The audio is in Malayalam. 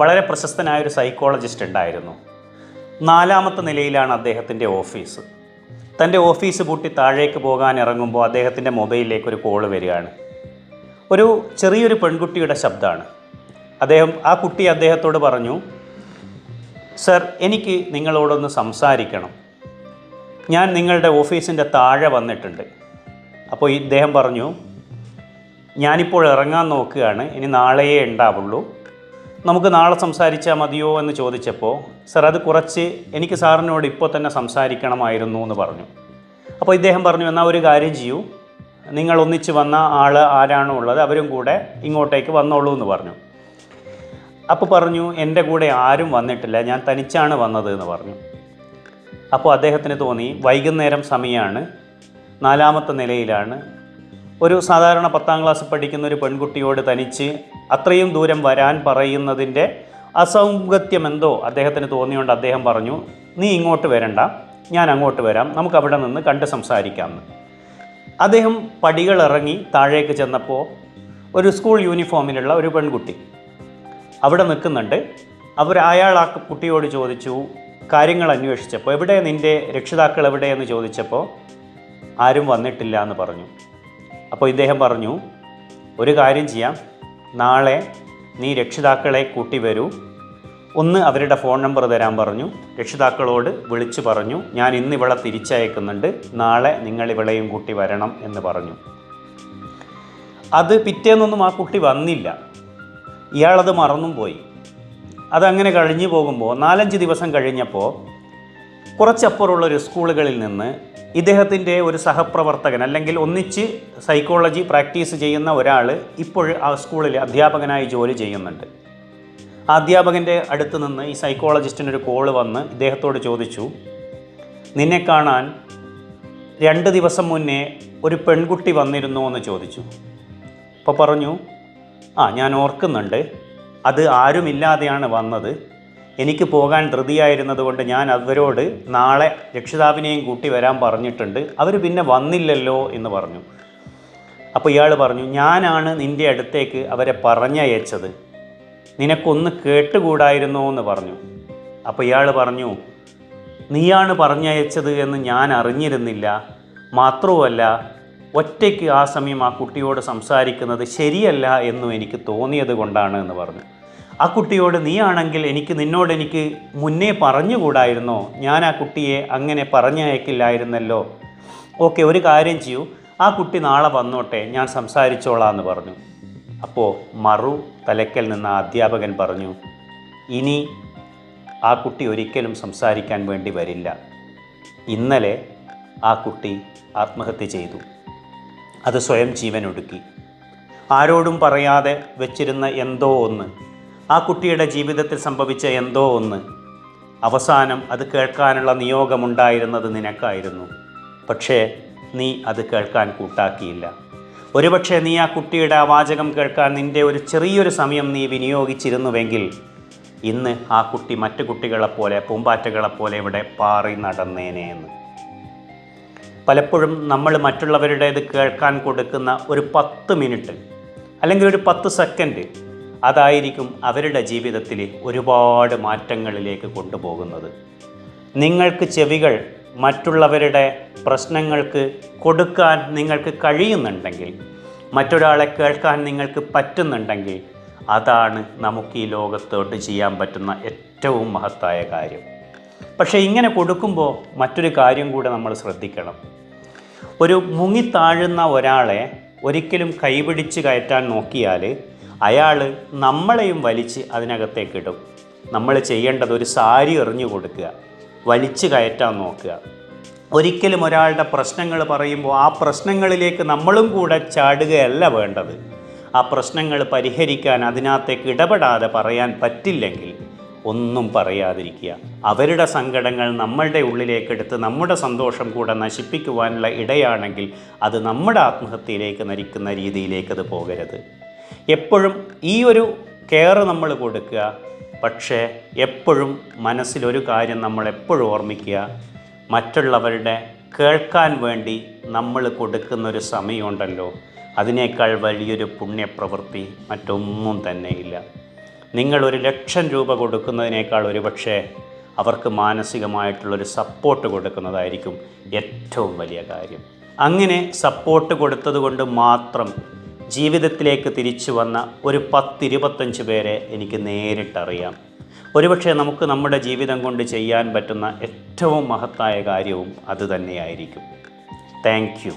വളരെ പ്രശസ്തനായ ഒരു സൈക്കോളജിസ്റ്റ് ഉണ്ടായിരുന്നു. നാലാമത്തെ നിലയിലാണ് അദ്ദേഹത്തിന്റെ ഓഫീസ്. തന്റെ ഓഫീസ് പൂട്ടി താഴേക്ക് പോകാൻ ഇറങ്ങുമ്പോൾ അദ്ദേഹത്തിന്റെ മൊബൈലിലേക്ക് ഒരു കോൾ വരികയാണ്. ഒരു ചെറിയൊരു പെൺകുട്ടിയുടെ ശബ്ദമാണ്. അദ്ദേഹം ആ കുട്ടി അദ്ദേഹത്തോട് പറഞ്ഞു സർ എനിക്ക് നിങ്ങളോടൊന്ന് സംസാരിക്കണം. ഞാൻ നിങ്ങളുടെ ഓഫീസിന്റെ താഴെ വന്നിട്ടുണ്ട്. അപ്പോൾ ഇദ്ദേഹം പറഞ്ഞു ഞാനിപ്പോൾ ഇറങ്ങാൻ നോക്കുകയാണ്. ഇനി നാളെയേ ഉണ്ടാവുള്ളൂ. നമുക്ക് നാളെ സംസാരിച്ചാൽ മതിയോ എന്ന് ചോദിച്ചപ്പോൾ സർ അത് കുറച്ച് എനിക്ക് സാറിനോട് ഇപ്പോൾ തന്നെ സംസാരിക്കണമായിരുന്നു എന്ന് പറഞ്ഞു. അപ്പോൾ ഇദ്ദേഹം പറഞ്ഞു എന്നാൽ ഒരു കാര്യം ചെയ്യൂ. നിങ്ങൾ ഒന്നിച്ച് വന്ന ആൾ ആരാണോ ഉള്ളത് അവരും കൂടെ ഇങ്ങോട്ടേക്ക് വന്നോളൂ എന്ന് പറഞ്ഞു. അപ്പോൾ പറഞ്ഞു എന്റെ കൂടെ ആരും വന്നിട്ടില്ല. ഞാൻ തനിച്ചാണ് വന്നത് എന്ന് പറഞ്ഞു. അപ്പോൾ അദ്ദേഹത്തിന് തോന്നി വൈകുന്നേരം സമയമാണ് നാലാമത്തെ നിലയിലാണ്. ഒരു സാധാരണ പത്താം ക്ലാസ് പഠിക്കുന്ന ഒരു പെൺകുട്ടിയോട് തനിച്ച് അത്രയും ദൂരം വരാൻ പറയുന്നതിന്റെ അസൗകത്യം എന്തോ അദ്ദേഹത്തിന് തോന്നിയോണ്ട് അദ്ദേഹം പറഞ്ഞു നീ ഇങ്ങോട്ട് വരണ്ട ഞാൻ അങ്ങോട്ട് വരാം നമുക്ക് അവിടെ നിന്ന് കണ്ട് സംസാരിക്കാമെന്ന് അദ്ദേഹം പടികളിറങ്ങി താഴേക്ക് ചെന്നപ്പോൾ ഒരു സ്കൂൾ യൂണിഫോമിലുള്ള ഒരു പെൺകുട്ടി അവിടെ നിൽക്കുന്നുണ്ട്. അവർ അയാൾ ആ കുട്ടിയോട് ചോദിച്ചു കാര്യങ്ങൾ അന്വേഷിച്ചപ്പോൾ എവിടെ നിന്റെ രക്ഷിതാക്കൾ എവിടെയെന്ന് ചോദിച്ചപ്പോൾ ആരും വന്നിട്ടില്ല എന്ന് പറഞ്ഞു. അപ്പോൾ ഇദ്ദേഹം പറഞ്ഞു ഒരു കാര്യം ചെയ്യാം. നാളെ നീ രക്ഷിതാക്കളെ കൂട്ടി വരൂ. ഒന്ന് അവരുടെ ഫോൺ നമ്പർ തരാൻ പറഞ്ഞു. രക്ഷിതാക്കളോട് വിളിച്ചു പറഞ്ഞു ഞാൻ ഇന്ന് ഇവളെ തിരിച്ചയക്കുന്നുണ്ട്. നാളെ നിങ്ങൾ ഇവളെയും കൂട്ടി വരണം എന്ന് പറഞ്ഞു. അത് പിറ്റേന്നൊന്നും ആ കുട്ടി വന്നില്ല. ഇയാളത് മറന്നും പോയി. അതങ്ങനെ കഴിഞ്ഞു പോകുമ്പോൾ നാലഞ്ച് ദിവസം കഴിഞ്ഞപ്പോൾ കുറച്ചപ്പുറമുള്ള ഒരു സ്കൂളുകളിൽ നിന്ന് ഇദ്ദേഹത്തിന്റെ ഒരു സഹപ്രവർത്തകൻ അല്ലെങ്കിൽ ഒന്നിച്ച് സൈക്കോളജി പ്രാക്ടീസ് ചെയ്യുന്ന ഒരാൾ ഇപ്പോൾ ആ സ്കൂളിൽ അധ്യാപകനായി ജോലി ചെയ്യുന്നുണ്ട്. ആ അധ്യാപകന്റെ അടുത്ത് നിന്ന് ഈ സൈക്കോളജിസ്റ്റിനൊരു കോൾ വന്ന് ഇദ്ദേഹത്തോട് ചോദിച്ചു നിന്നെ കാണാൻ രണ്ട് ദിവസം മുന്നേ ഒരു പെൺകുട്ടി വന്നിരുന്നു എന്ന് ചോദിച്ചു. അപ്പോൾ പറഞ്ഞു ആ ഞാൻ ഓർക്കുന്നുണ്ട്. അത് ആരുമില്ലാതെയാണ് വന്നത്. എനിക്ക് പോകാൻ ധൃതിയായിരുന്നതുകൊണ്ട് ഞാൻ അവരോട് നാളെ രക്ഷിതാവിനെയും കൂട്ടി വരാൻ പറഞ്ഞിട്ടുണ്ട്. അവർ പിന്നെ വന്നില്ലല്ലോ എന്ന് പറഞ്ഞു. അപ്പോൾ ഇയാൾ പറഞ്ഞു ഞാനാണ് നിന്റെ അടുത്തേക്ക് അവരെ പറഞ്ഞയച്ചത്. നിനക്കൊന്ന് കേട്ടുകൂടായിരുന്നോ? എന്ന് പറഞ്ഞു. അപ്പോൾ ഇയാൾ പറഞ്ഞു നീയാണ് പറഞ്ഞയച്ചത് എന്ന് ഞാൻ അറിഞ്ഞിരുന്നില്ല. മാത്രവുമല്ല ഒറ്റയ്ക്ക് ആ സമയം ആ കുട്ടിയോട് സംസാരിക്കുന്നത് ശരിയല്ല എന്നും എനിക്ക് തോന്നിയത് കൊണ്ടാണ് എന്ന് പറഞ്ഞു. ആ കുട്ടിയോട് നീയാണെങ്കിൽ എനിക്ക് നിന്നോട് എനിക്ക് മുന്നേ പറഞ്ഞുകൂടായിരുന്നോ? ഞാൻ ആ കുട്ടിയെ അങ്ങനെ പറഞ്ഞയക്കില്ലായിരുന്നല്ലോ. ഓക്കെ ഒരു കാര്യം ചെയ്യൂ. ആ കുട്ടി നാളെ വന്നോട്ടെ ഞാൻ സംസാരിച്ചോളാം എന്ന് പറഞ്ഞു. അപ്പോൾ മറു തലക്കൽ നിന്ന് അധ്യാപകൻ പറഞ്ഞു ഇനി ആ കുട്ടി ഒരിക്കലും സംസാരിക്കാൻ വേണ്ടി വരില്ല. ഇന്നലെ ആ കുട്ടി ആത്മഹത്യ ചെയ്തു. അത് സ്വയം ജീവൻ ജീവനൊടുക്കി. ആരോടും പറയാതെ വെച്ചിരുന്ന എന്തോ ഒന്ന് ആ കുട്ടിയുടെ ജീവിതത്തിൽ സംഭവിച്ച എന്തോ ഒന്ന്. അവസാനം അത് കേൾക്കാനുള്ള നിയോഗമുണ്ടായിരുന്നത് നിനക്കായിരുന്നു. പക്ഷേ നീ അത് കേൾക്കാൻ കൂട്ടാക്കിയില്ല. ഒരുപക്ഷെ നീ ആ കുട്ടിയുടെ ആ വാചകം കേൾക്കാൻ നിന്റെ ഒരു ചെറിയൊരു സമയം നീ വിനിയോഗിച്ചിരുന്നുവെങ്കിൽ ഇന്ന് ആ കുട്ടി മറ്റു കുട്ടികളെപ്പോലെ പൂമ്പാറ്റകളെപ്പോലെ ഇവിടെ പാറി നടന്നേനെ എന്ന്. പലപ്പോഴും നമ്മൾ മറ്റുള്ളവരുടേത് കേൾക്കാൻ കൊടുക്കുന്ന ഒരു പത്ത് മിനിറ്റ് അല്ലെങ്കിൽ ഒരു പത്ത് സെക്കൻഡ് അതായിരിക്കും അവരുടെ ജീവിതത്തിൽ ഒരുപാട് മാറ്റങ്ങളിലേക്ക് കൊണ്ടുപോകുന്നത്. നിങ്ങൾക്ക് ചെവികൾ മറ്റുള്ളവരുടെ പ്രശ്നങ്ങൾക്ക് കൊടുക്കാൻ നിങ്ങൾക്ക് കഴിയുന്നുണ്ടെങ്കിൽ മറ്റൊരാളെ കേൾക്കാൻ നിങ്ങൾക്ക് പറ്റുന്നുണ്ടെങ്കിൽ അതാണ് നമുക്ക് ഈ ലോകത്തോട്ട് ചെയ്യാൻ പറ്റുന്ന ഏറ്റവും മഹത്തായ കാര്യം. പക്ഷേ ഇങ്ങനെ കൊടുക്കുമ്പോൾ മറ്റൊരു കാര്യം കൂടെ നമ്മൾ ശ്രദ്ധിക്കണം. ഒരു മുങ്ങിത്താഴുന്ന ഒരാളെ ഒരിക്കലും കൈപിടിച്ച് കയറ്റാൻ നോക്കിയാൽ അയാൾ നമ്മളെയും വലിച്ച് അതിനകത്തേക്ക് ഇടും. നമ്മൾ ചെയ്യേണ്ടത് ഒരു സാരി എറിഞ്ഞു കൊടുക്കുക. വലിച്ചു കയറ്റാൻ നോക്കുക. ഒരിക്കലും ഒരാളുടെ പ്രശ്നങ്ങൾ പറയുമ്പോൾ ആ പ്രശ്നങ്ങളിലേക്ക് നമ്മളും കൂടെ ചാടുകയല്ല വേണ്ടത്. ആ പ്രശ്നങ്ങൾ പരിഹരിക്കാൻ അതിനകത്തേക്ക് ഇടപെടാതെ പറയാൻ പറ്റില്ലെങ്കിൽ ഒന്നും പറയാതിരിക്കുക. അവരുടെ സങ്കടങ്ങൾ നമ്മളുടെ ഉള്ളിലേക്കെടുത്ത് നമ്മുടെ സന്തോഷം കൂടെ നശിപ്പിക്കുവാനുള്ള ഇടയാണെങ്കിൽ അത് നമ്മുടെ ആത്മഹത്യയിലേക്ക് നരിക്കുന്ന രീതിയിലേക്ക് അത് പോകരുത്. എപ്പോഴും ഈ ഒരു കെയർ നമ്മൾ കൊടുക്കുക. പക്ഷേ എപ്പോഴും മനസ്സിലൊരു കാര്യം നമ്മൾ എപ്പോഴും ഓർമ്മിക്കുക. മറ്റുള്ളവരുടെ കേൾക്കാൻ വേണ്ടി നമ്മൾ കൊടുക്കുന്നൊരു സമയമുണ്ടല്ലോ. അതിനേക്കാൾ വലിയൊരു പുണ്യപ്രവൃത്തി മറ്റൊന്നും തന്നെയില്ല നിങ്ങൾ ഒരു ലക്ഷം രൂപ കൊടുക്കുന്നതിനേക്കാൾ ഒരു പക്ഷേ അവർക്ക് മാനസികമായിട്ടുള്ളൊരു സപ്പോർട്ട് കൊടുക്കുന്നതായിരിക്കും ഏറ്റവും വലിയ കാര്യം. അങ്ങനെ സപ്പോർട്ട് കൊടുത്തതുകൊണ്ട് മാത്രം ജീവിതത്തിലേക്ക് തിരിച്ചു വന്ന ഒരു പത്തിരുപത്തഞ്ച് പേരെ എനിക്ക് നേരിട്ടറിയാം. ഒരുപക്ഷെ നമുക്ക് നമ്മുടെ ജീവിതം കൊണ്ട് ചെയ്യാൻ പറ്റുന്ന ഏറ്റവും മഹത്തായ കാര്യവും അതുതന്നെയായിരിക്കും താങ്ക് യു.